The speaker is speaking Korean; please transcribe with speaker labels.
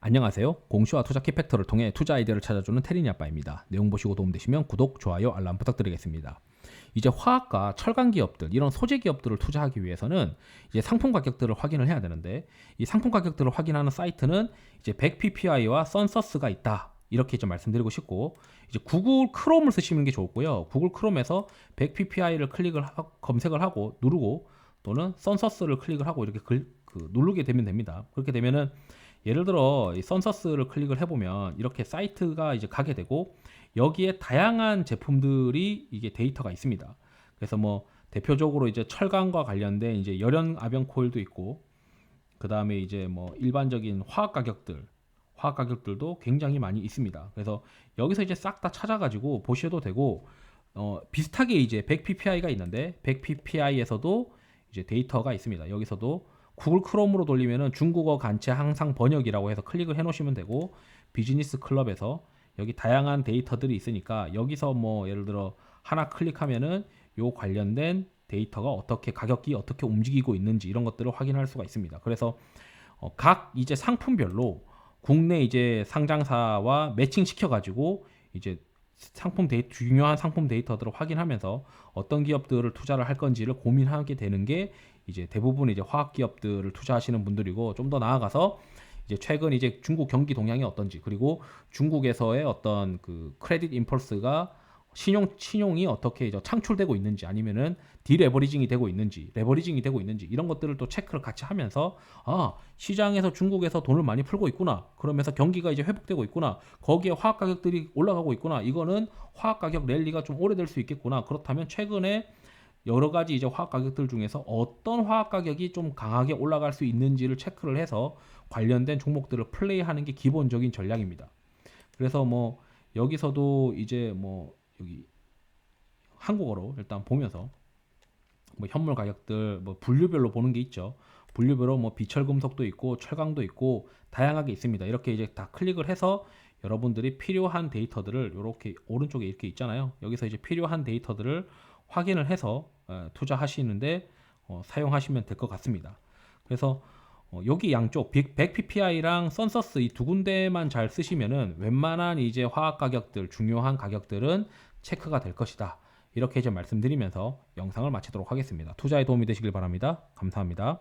Speaker 1: 안녕하세요. 공시와 투자 키팩터를 통해 투자 아이디어를 찾아주는 테리니 아빠입니다. 내용 보시고 도움되시면 구독, 좋아요, 알람 부탁드리겠습니다. 이제 화학과 철강 기업들, 이런 소재 기업들을 투자하기 위해서는 이제 상품 가격들을 확인을 해야 되는데 이 상품 가격들을 확인하는 사이트는 이제 100ppI와 선서스가 있다. 이렇게 좀 말씀드리고 싶고 이제 구글 크롬을 쓰시는 게 좋고요. 구글 크롬에서 100ppI를 클릭을 하, 검색을 하고 누르고 또는 선서스를 클릭을 하고 이렇게 글, 그 누르게 되면 됩니다. 그렇게 되면은 예를 들어 이 선서스를 클릭을 해보면 이렇게 사이트가 이제 가게 되고 여기에 다양한 제품들이 이게 데이터가 있습니다. 그래서 뭐 대표적으로 이제 철강과 관련된 이제 열연 아병 코일도 있고 그 다음에 이제 뭐 일반적인 화학 가격들 화학 가격들도 굉장히 많이 있습니다. 그래서 여기서 이제 싹 다 찾아가지고 보셔도 되고 어, 비슷하게 이제 100ppI가 있는데 100ppI에서도 이제 데이터가 있습니다. 여기서도 구글 크롬으로 돌리면은 중국어 간체 항상 번역이라고 해서 클릭을 해 놓으시면 되고 비즈니스 클럽에서 여기 다양한 데이터들이 있으니까 여기서 뭐 예를 들어 하나 클릭하면은 요 관련된 데이터가 어떻게 가격이 어떻게 움직이고 있는지 이런 것들을 확인할 수가 있습니다. 그래서 어, 각 이제 상품별로 국내 이제 상장사와 매칭 시켜 가지고 이제 상품 데이 중요한 상품 데이터들을 확인하면서 어떤 기업들을 투자를 할 건지를 고민하게 되는 게 이제 대부분 이제 화학 기업들을 투자하시는 분들이고 좀 더 나아가서 이제 최근 이제 중국 경기 동향이 어떤지 그리고 중국에서의 어떤 그 크레딧 임펄스가 신용 신용이 어떻게 이제 창출되고 있는지 아니면은 디레버리징이 되고 있는지 레버리징이 되고 있는지 이런 것들을 또 체크를 같이 하면서 아 시장에서 중국에서 돈을 많이 풀고 있구나. 그러면서 경기가 이제 회복되고 있구나. 거기에 화학 가격들이 올라가고 있구나. 이거는 화학 가격 랠리가 좀 오래될 수 있겠구나. 그렇다면 최근에 여러 가지 이제 화학 가격들 중에서 어떤 화학 가격이 좀 강하게 올라갈 수 있는지를 체크를 해서 관련된 종목들을 플레이하는 게 기본적인 전략입니다. 그래서 뭐 여기서도 이제 뭐 여기 한국어로 일단 보면서 뭐 현물 가격들 뭐 분류별로 보는 게 있죠. 분류별로 뭐 비철금속도 있고 철강도 있고 다양하게 있습니다. 이렇게 이제 다 클릭을 해서 여러분들이 필요한 데이터들을 이렇게 오른쪽에 이렇게 있잖아요. 여기서 이제 필요한 데이터들을 확인을 해서 어, 투자하시는데 어, 사용하시면 될 것 같습니다. 그래서 어, 여기 양쪽 100ppI랑 선서스 이 두 군데만 잘 쓰시면은 웬만한 이제 화학 가격들 중요한 가격들은 체크가 될 것이다. 이렇게 이제 말씀드리면서 영상을 마치도록 하겠습니다. 투자에 도움이 되시길 바랍니다. 감사합니다.